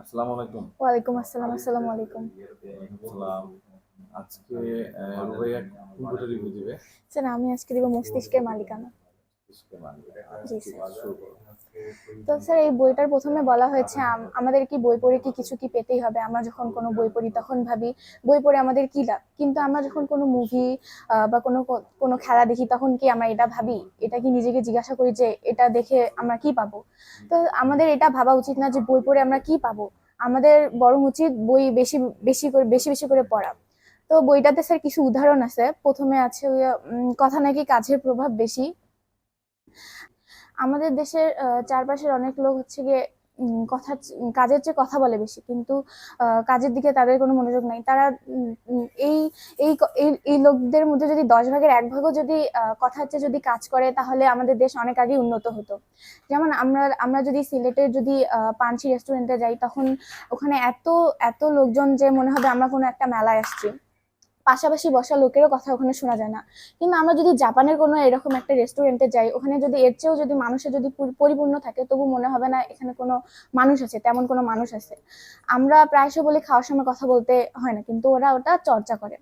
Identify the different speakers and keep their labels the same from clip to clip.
Speaker 1: আসসালামু আলাইকুম।
Speaker 2: ওয়ালাইকুম আসসালাম আসসালামু আলাইকুম।
Speaker 1: সালাম আজকে রুবাইয়া বইটা রিভিউ দিবে।
Speaker 2: স্যার আমি আজকে দিব মস্তিষ্কের মালিকানা। জি স্যার।
Speaker 1: শুরু করো।
Speaker 2: তো স্যার, এই বইটার প্রথমে বলা হয়েছে আমাদের কি বই পড়ে কি কিছু কি পেতেই হবে? আমরা যখন কোনো বই পড়ি তখন ভাবি, বই পড়ে আমাদের কি লাভ? কিন্তু আমরা যখন কোনো মুভি বা কোনো কোনো খেলা দেখি তখন কি আমরা এটা ভাবি? এটা কি নিজেকে জিজ্ঞাসা করি যে, এটা দেখে আমরা কি পাবো? তো আমাদের এটা ভাবা উচিত না যে, বই পড়ে আমরা কি পাবো? আমাদের বরং উচিত বই বেশি বেশি করে, বেশি বেশি করে পড়া। তো বইটাতে স্যার কিছু উদাহরণ আছে। প্রথমে আছে কথা নাকি কাজের প্রভাব বেশি? আমাদের দেশের চারপাশের অনেক লোক হচ্ছে গিয়ে কথা, কাজের চেয়ে কথা বলে বেশি। কিন্তু কাজের দিকে তাদের কোনো মনোযোগ নাই। তারা এই এই এই লোকদের মধ্যে যদি দশ ভাগের এক ভাগও যদি কথার চেয়ে যদি কাজ করে, তাহলে আমাদের দেশ অনেক আগেই উন্নত হতো। যেমন আমরা আমরা যদি সিলেটের যদি পাঞ্চি রেস্টুরেন্টে যাই, তখন ওখানে এত এত লোকজন যে মনে হবে আমরা কোনো একটা মেলায় আসছি। পাশাপাশি বসা লোকেরও কথা ওখানে শোনা যায় না। কিন্তু আমরা যদি জাপানের কোনো এরকম একটা রেস্টুরেন্টে যাই, ওখানে যদি এর চেয়েও যদি মানুষের যদি পরিপূর্ণ থাকে, তবু মনে হবে না এখানে কোনো মানুষ আছে, তেমন কোনো মানুষ আছে। আমরা প্রায়শ বলি খাওয়ার সময় কথা বলতে হয় না, কিন্তু ওরা ওটা চর্চা করে।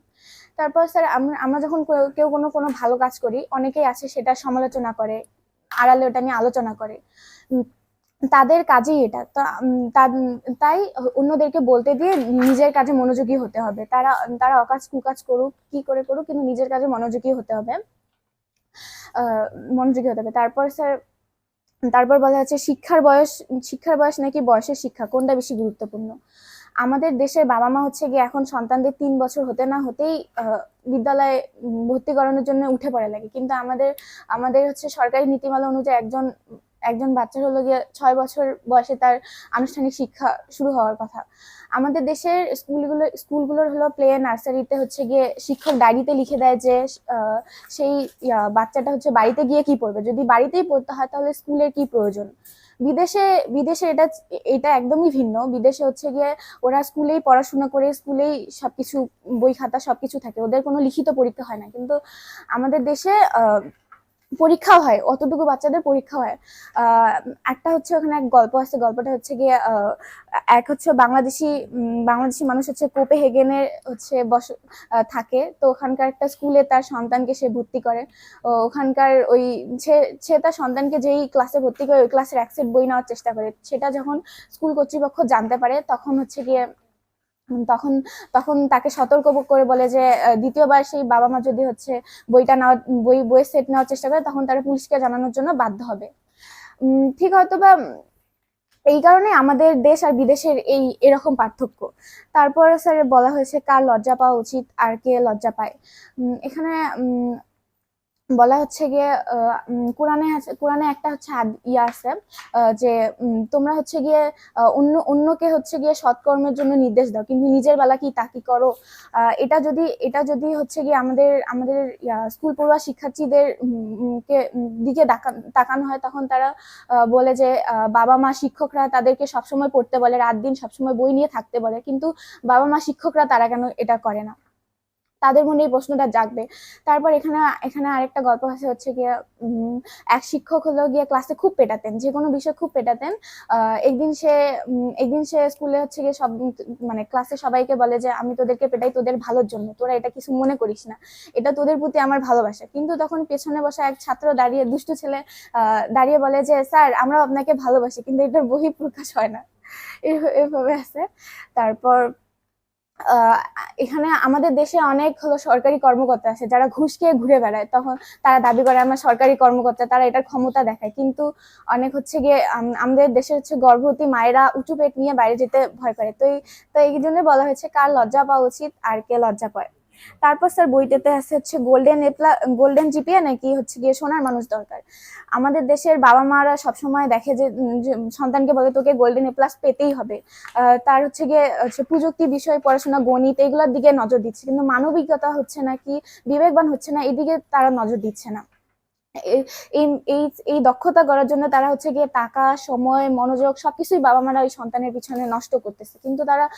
Speaker 2: তারপর স্যার, আমরা যখন কেউ- কোনো কোনো ভালো কাজ করি, অনেকেই আছে সেটা সমালোচনা করে, আড়ালে ওটা নিয়ে আলোচনা করে। তাদের কাজেই এটা। তাই অন্যদেরকে বলতে দিয়ে নিজের কাজে মনোযোগী হতে হবে। তারা তারা অকাজ কুকাজ করুক, কি করে করুক, কিন্তু নিজের কাজে মনোযোগী হতে হবে। মনোযোগী হতে হবে। তারপর স্যার, তারপর বলা হচ্ছে শিক্ষার বয়স শিক্ষার বয়স নাকি বয়সের শিক্ষা, কোনটা বেশি গুরুত্বপূর্ণ? আমাদের দেশের বাবা মা হচ্ছে গিয়ে এখন সন্তানদের তিন বছর হতে না হতেই বিদ্যালয়ে ভর্তি করানোর জন্য উঠে পড়ে লাগে। কিন্তু আমাদের আমাদের হচ্ছে সরকারি নীতিমালা অনুযায়ী একজন একজন বাচ্চার হলো গিয়ে ছয় বছর বয়সে তার আনুষ্ঠানিক শিক্ষা শুরু হওয়ার কথা। আমাদের দেশের স্কুলগুলো, স্কুলগুলোর হলো প্লে নার্সারিতে হচ্ছে গিয়ে শিক্ষক ডায়েরিতে লিখে দেয় যে সেই বাচ্চাটা হচ্ছে বাড়িতে গিয়ে কি পড়বে? যদি বাড়িতেই পড়তে হয় তাহলে স্কুলের কি প্রয়োজন? বিদেশে বিদেশে এটা এটা একদমই ভিন্ন। বিদেশে হচ্ছে গিয়ে ওরা স্কুলেই পড়াশোনা করে, স্কুলেই সবকিছু, বই খাতা সবকিছু থাকে। ওদের কোনো লিখিত পরীক্ষা হয় না। কিন্তু আমাদের দেশে পরীক্ষাও হয়, অতটুকু বাচ্চাদের পরীক্ষা হয়। একটা হচ্ছে ওখানে এক গল্প আছে, গল্পটা হচ্ছে গিয়ে এক হচ্ছে বাংলাদেশি বাংলাদেশি মানুষ হচ্ছে কোপে হেগেনের হচ্ছে বস থাকে। তো ওখানকার একটা স্কুলে তার সন্তানকে সে ভর্তি করে। ওখানকার ওই সে তার সন্তানকে যেই ক্লাসে ভর্তি করে, ওই ক্লাসের এক সেট বই নেওয়ার চেষ্টা করে। সেটা যখন স্কুল কর্তৃপক্ষ জানতে পারে, তখন হচ্ছে গিয়ে তখন তখন তাকে সতর্ক করে বলে যে দ্বিতীয়বার সেই বাবা মা যদি হচ্ছে বইটা নেওয়া বই, বইয়ের সেট নেওয়ার চেষ্টা করে, তখন তারা পুলিশকে জানানোর জন্য বাধ্য হবে। ঠিক হয়তো বা এই কারণে আমাদের দেশ আর বিদেশের এই এরকম পার্থক্য। তারপর স্যার বলা হয়েছে, কার লজ্জা পাওয়া উচিত, আর কে লজ্জা পায়? এখানে বলা হচ্ছে গিয়ে কোরআনে কোরআনে একটা হচ্ছে ইয়া আছে যে তোমরা হচ্ছে গিয়ে অন্য, অন্যকে হচ্ছে গিয়ে সৎকর্মের জন্য নির্দেশ দাও, কিন্তু নিজের বেলা কি তা কি করো? এটা যদি এটা যদি হচ্ছে গিয়ে আমাদের আমাদের স্কুল পড়ুয়া শিক্ষার্থীদের কে দিকে তাকান- হয়, তখন তারা বলে যে বাবা মা শিক্ষকরা তাদেরকে সবসময় পড়তে বলে, রাত দিন সবসময় বই নিয়ে থাকতে বলে, কিন্তু বাবা মা শিক্ষকরা তারা কেন এটা করে না? তাদের মনে এই প্রশ্নটা জাগবে। তারপর এখানে এখানে আরেকটা গল্প আছে হচ্ছে গিয়ে এক শিক্ষক হলো গিয়ে ক্লাসে খুব পেটাতেন, যে কোনো বিষয় খুব পেটাতেন। একদিন সে একদিন সে স্কুলে হচ্ছে গিয়ে সব মানে ক্লাসে সবাইকে বলে যে, আমি তোদেরকে পেটাই তোদের ভালোর জন্য, তোরা এটা কিছু মনে করিস না। এটা তোদের প্রতি আমার ভালোবাসা। কিন্তু তখন পেছনে বসা এক ছাত্র দাঁড়িয়ে, দুষ্টু ছেলে দাঁড়িয়ে বলে যে, স্যার, আমরা আপনাকে ভালোবাসি, কিন্তু এটার বহি প্রকাশ হয় না। এইভাবে আছে। তারপর এখানে আমাদের দেশে অনেক হলো সরকারি কর্মকর্তা আছে, যারা ঘুষ খেয়ে ঘুরে বেড়ায়। তখন তারা দাবি করে, আমরা সরকারি কর্মকর্তা, তারা এটার ক্ষমতা দেখায়। কিন্তু অনেক হচ্ছে গিয়ে, আম- আমাদের দেশে হচ্ছে গর্ভবতী মায়েরা উঁচু পেট নিয়ে বাইরে যেতে ভয় করে। তো এই তো এই জন্য বলা হয়েছে, কার লজ্জা পাওয়া উচিত আর কে লজ্জা পায়? তারপর স্যার বইটাতে আছে হচ্ছে গোল্ডেন এপ্লা গোল্ডেন জিপিএ নাকি হচ্ছে গিয়ে সোনার মানুষ দরকার। আমাদের দেশের বাবা মারা সবসময় দেখে যে সন্তানকে বলে তোকে গোল্ডেন এ প্লাস পেতেই হবে। তার হচ্ছে গিয়ে, হচ্ছে প্রযুক্তি বিষয়, পড়াশোনা, গণিত এগুলোর দিকে নজর দিচ্ছে। কিন্তু মানবিকতা হচ্ছে না কি, বিবেকবান হচ্ছে না, এদিকে তারা নজর দিচ্ছে না। এই, এই- এই দক্ষতা গড়ার জন্য তারা হচ্ছে গিয়ে টাকা, সময়, মনোযোগ সবকিছুই বাবা মারা ওই সন্তানের পিছনে নষ্ট করতেছে। কিন্তু তারা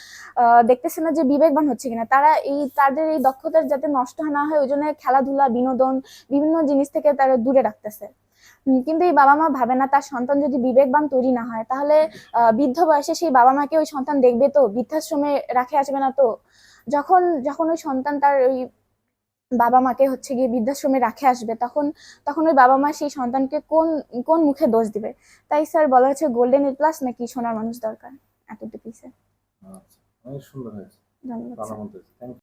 Speaker 2: দেখতেছে না যে বিবেকবান হচ্ছে কিনা। তারা এই, তাদের এই দক্ষতা যাতে নষ্ট না হয়, ওই জন্য খেলাধুলা, বিনোদন, বিভিন্ন জিনিস থেকে তারা দূরে রাখতেছে। কিন্তু এই বাবা মা ভাবে না, তার সন্তান যদি বিবেকবান তৈরি না হয়, তাহলে বৃদ্ধ বয়সে সেই বাবা মাকে ওই সন্তান দেখবে তো, বৃদ্ধাশ্রমে রাখে আসবে না তো? যখন যখন ওই সন্তান তার ওই বাবা মাকে হচ্ছে গিয়ে বৃদ্ধাশ্রমে রাখে আসবে তখন তখন ওই বাবা মা সেই সন্তানকে কোন কোন মুখে দোষ দিবে? তাই স্যার বলা হচ্ছে গোল্ডেন এ প্লাস নাকি সোনার মানুষ দরকার। এতটুকুই স্যার।
Speaker 1: আচ্ছা
Speaker 2: ধন্যবাদ